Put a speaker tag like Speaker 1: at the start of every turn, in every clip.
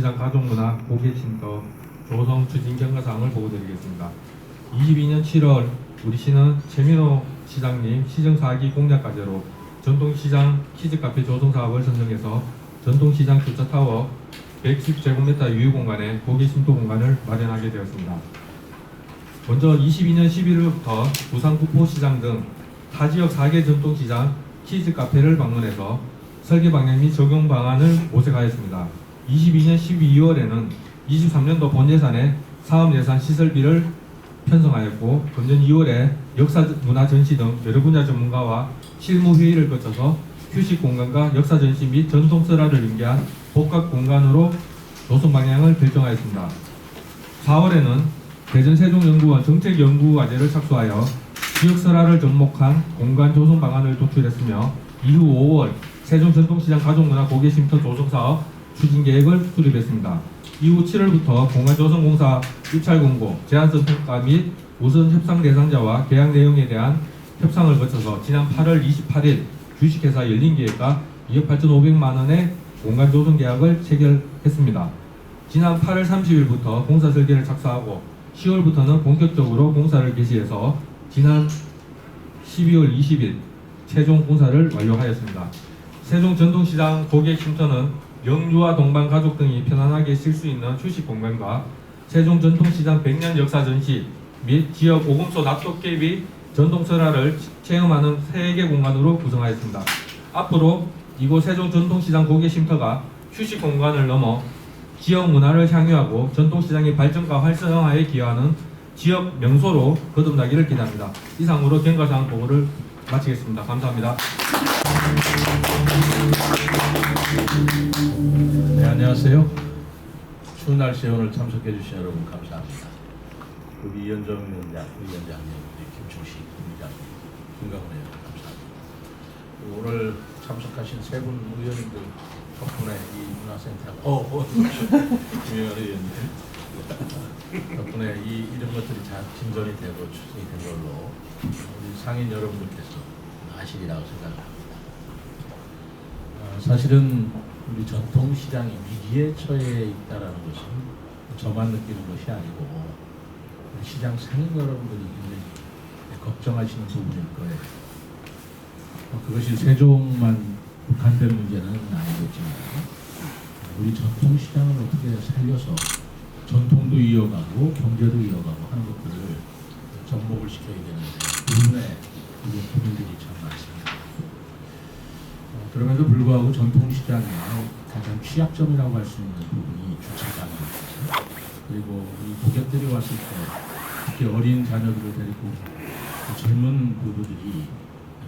Speaker 1: 전통시장 가족문화 고객쉼터 조성 추진 경과사항을 보고드리겠습니다. 22년 7월 우리 시는 최민호 시장님 시정 4기 공약 과제로 전통시장 키즈카페 조성 사업을 선정해서 전통시장 주차타워 110제곱미터 유휴 공간에 고객쉼터 공간을 마련하게 되었습니다. 먼저 22년 11월부터 부산 구포시장 등 타 지역 4개 전통시장 키즈 카페를 방문해서 설계 방향 및 적용 방안을 모색하였습니다. 22년 12월에는 23년도 본 예산에 사업 예산 시설비를 편성하였고 금년 2월에 역사 문화 전시 등 여러 분야 전문가와 실무 회의를 거쳐서 휴식 공간과 역사 전시 및 전통 설화를 연계한 복합 공간으로 노선 방향을 결정하였습니다. 4월에는 대전 세종연구원 정책연구과제를 착수하여 지역 설화를 접목한 공간 조성 방안을 도출했으며 이후 5월 세종 전통시장 가족문화 고객쉼터 조성 사업 추진 계획을 수립했습니다. 이후 7월부터 공간 조성 공사 입찰 공고, 제안서 평가 및 우선 협상 대상자와 계약 내용에 대한 협상을 거쳐서 지난 8월 28일 주식회사 열린기획과 2억 8,500만 원의 공간 조성 계약을 체결했습니다. 지난 8월 30일부터 공사 설계를 착수하고 10월부터는 본격적으로 공사를 개시해서 지난 12월 20일 최종 공사를 완료하였습니다. 세종 전통시장 고객 쉼터는 영유아 동반 가족 등이 편안하게 쉴 수 있는 휴식 공간과 세종 전통시장 100년 역사 전시 및 지역 오금소 납독계 및 전통 설화를 체험하는 세개 공간으로 구성하였습니다. 앞으로 이곳 세종 전통시장 고객 쉼터가 휴식 공간을 넘어 지역 문화를 향유하고 전통시장의 발전과 활성화에 기여하는 지역 명소로 거듭나기를 기대합니다. 이상으로 경과사항 보고를 마치겠습니다. 감사합니다.
Speaker 2: 네, 안녕하세요. 추운 날씨에 오늘 참석해 주신 여러분 감사합니다. 우리 이현정 위원장, 위원장님, 우리 김충식 부의장, 김강훈 의원 감사합니다. 오늘 참석하신 세 분 의원님들 덕분에 이 문화센터가 어, 어 김영현 의원님 덕분에 이 이런 것들이 잘 진전이 되고 추진이 된 걸로 우리 상인 여러분들께서 아시리라고 생각합니다. 어, 사실은 우리 전통 시장이 위기에 처해 있다라는 것은 저만 느끼는 것이 아니고 우리 시장 상인 여러분들이 굉장히 걱정하시는 부분일 거예요. 어, 그것이 세종만 국한된 문제는 아니겠지만 우리 전통 시장을 어떻게 살려서 전통도 이어가고 경제도 이어가고 하는 것들을 접목을 시켜야 되는데 그 부분에 우리 국민들이 참 많습니다. 어, 그럼에도 불구하고 전통시장의 가장 취약점이라고 할 수 있는 부분이 주차장입니다. 그리고 이 고객들이 왔을 때 특히 어린 자녀들을 데리고 그 젊은 부부들이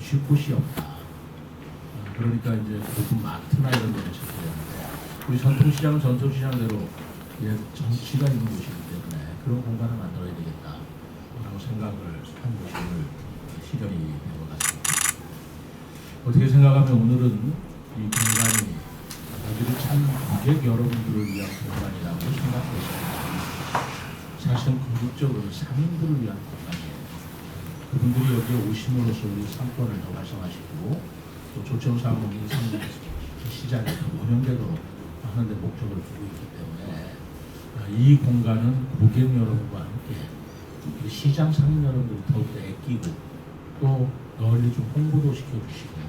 Speaker 2: 쉴 곳이 없다. 어, 그러니까 이제 고급 마트나 이런 데를 찾게 되는데 우리 전통시장은 전통시장대로 예, 정치가 있는 곳이기 때문에 그런 공간을 만들어야 되겠다라고 생각을 한 것이 오늘 실현이 된 것 같습니다. 어떻게 생각하면 오늘은 이 공간이 여기를 참 고객 여러분들을 위한 공간이라고 생각했습니다. 사실은 궁극적으로 상인들을 위한 공간이에요. 그분들이 여기에 오심으로써 우리 상권을 더 활성화시키고 또 조청 사무인 상인 시장이 더 운영되도록 하는 데 목적을 두고 있기 때문에 아, 이 공간은 고객 여러분과 함께 우리 시장 상인 여러분들이 더욱더 애끼고 또 널리 좀 홍보도 시켜주시고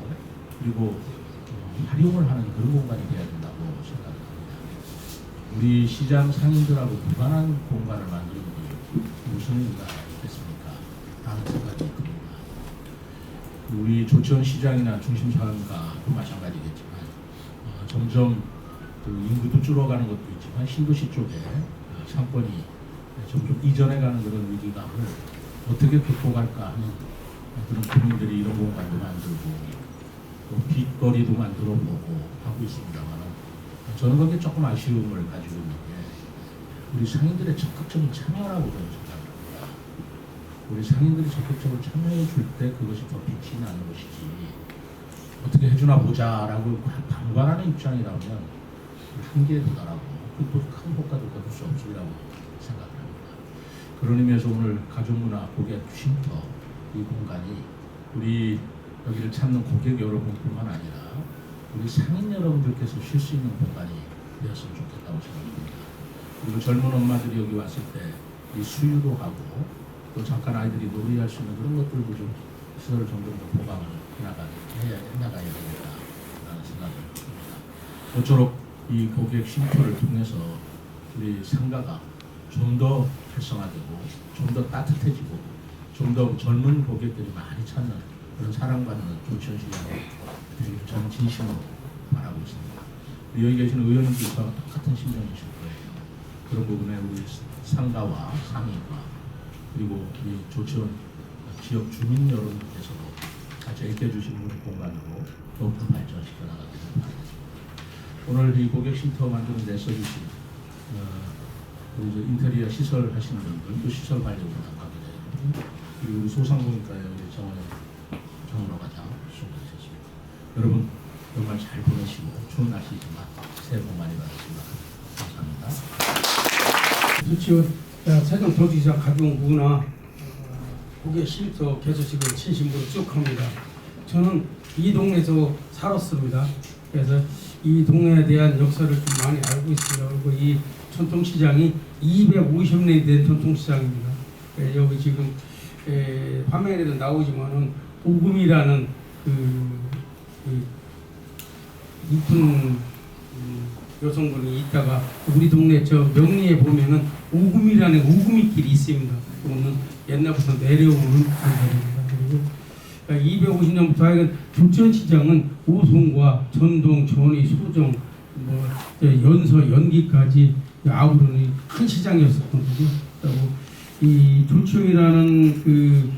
Speaker 2: 그리고 어, 활용을 하는 그런 공간이 되어야 된다고 생각합니다. 우리 시장 상인들하고 무관한 공간을 만드는 게 무슨 의미가 있겠습니까? 라는 생각이 듭니다. 우리 조천 시장이나 중심 상가도 마찬가지겠지만 어, 점점 그 인구도 줄어가는 것도 있지만 신도시 쪽에 어, 상권이 점점 이전해가는 그런 위기감을 어떻게 극복할까 하는 그런 국민들이 이런 공간도 만들고 또 빛거리도 만들어 보고 하고 있습니다만 저는 거기에 조금 아쉬움을 가지고 있는 게 우리 상인들의 적극적인 참여라고 저는 생각합니다. 우리 상인들이 적극적으로 참여해 줄 때 그것이 더 빛이 나는 것이지 어떻게 해주나 보자라고 방관하는 입장이라면 한계에 도달하고 그큰 효과도 거둘 수 없으리라고 생각을 합니다. 그런 의미에서 오늘 가족문화 고객 쉼터 이 공간이 우리 여기를 찾는 고객 여러분뿐만 아니라 우리 상인 여러분들께서 쉴 수 있는 공간이 되었으면 좋겠다고 생각합니다. 그리고 젊은 엄마들이 여기 왔을 때 이 수유도 하고 또 잠깐 아이들이 놀이할 수 있는 그런 것들도 좀 시설을 점점 더 보강을 해나가야 되겠다라는 생각을 합니다. 모쪼록 이 고객 쉼터를 통해서 우리 상가가 좀 더 활성화되고 좀 더 따뜻해지고 좀 더 젊은 고객들이 많이 찾는 그런 사랑받는 조치원 시장을 저는 진심으로 바라고 있습니다. 여기 계시는 의원님들과 똑같은 심정이실 거예요. 그런 부분에 우리 상가와 상인과 그리고 우리 조치원 지역 주민 여러분들께서도 같이 애껴주시는 공간으로 더욱더 발전시켜 나가기를 바랍니다. 오늘 이 고객 쉼터 만드는 데 써주신 어, 이제 인테리어 시설 하시는 분들 또 시설 관리로 나가게 되고 그리고 우리 소상공인과의 우리 정원 정으로 가장 수고하셨습니다. 여러분 연말 잘 보내시고 추운 날씨지만 새해 복 많이 받으시기 바랍니다. 감사합니다.
Speaker 3: 수치원 세종 도지사 가정부나 고객 쉼터 개소식을 진심으로 축하합니다. 저는 이 동네에서 살았습니다. 그래서 이 동네에 대한 역사를 좀 많이 알고 있습니다. 그리고 이 전통시장이 250년이 된 전통시장입니다. 예, 여기 지금 에, 화면에도 나오지만은 오금이라는 그, 그 이쁜 음, 여성분이 있다가 우리 동네 저 명리에 보면은 오금이라는 오금이 길이 있습니다. 그거는 옛날부터 내려오는 길입니다. 그리고 250년부터 하여간 조천시장은 오송과 전동, 전이, 소정, 뭐저 연서, 연기까지 아우르는 큰 시장이었었거든요. 그리고 이 조천이라는 그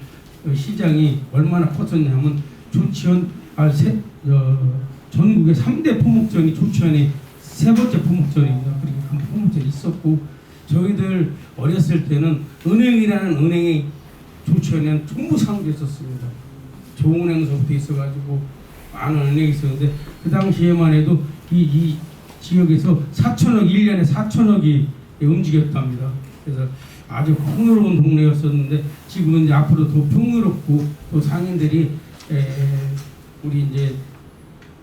Speaker 3: 시장이 얼마나 컸었냐면 조천 아, 세, 어, 전국의 3대 포목전이 조천에 세 번째 포목전입니다. 그리고 한 포목전이 있었고 저희들 어렸을 때는 은행이라는 은행이 조천에는 전부 상주했었습니다. 조은행서부터 있어가지고 많은 은행이 있었는데 그 당시에만 해도 이, 이 지역에서 4천억 1년에 4천억이 움직였답니다. 그래서 아주 풍요로운 동네였었는데 지금은 이제 앞으로 더 풍요롭고 또 상인들이 에, 우리 이제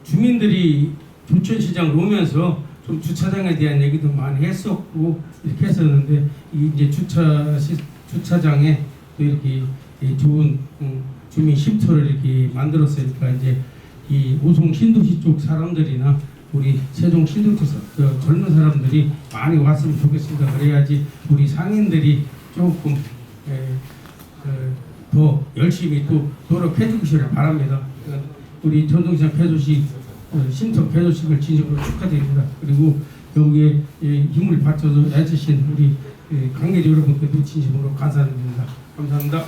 Speaker 3: 주민들이 조천시장을 오면서 좀 주차장에 대한 얘기도 많이 했었고 이렇게 했었는데 이 이제 주차 시, 주차장에 또 이렇게 이 좋은 음, 주민 쉼터를 이렇게 만들었으니까 이제 이 오송 신도시 쪽 사람들이나 우리 세종 신도시 사- 저 젊은 사람들이 많이 왔으면 좋겠습니다. 그래야지 우리 상인들이 조금 에, 그, 더 열심히 또 노력해 주시길 바랍니다. 우리 전동시장 폐소식 어, 신청 폐소식을 진심으로 축하드립니다. 그리고 여기에 예, 힘을 바쳐서 애쓰신 우리 예, 관계자 여러분께도 진심으로 감사드립니다. 감사합니다.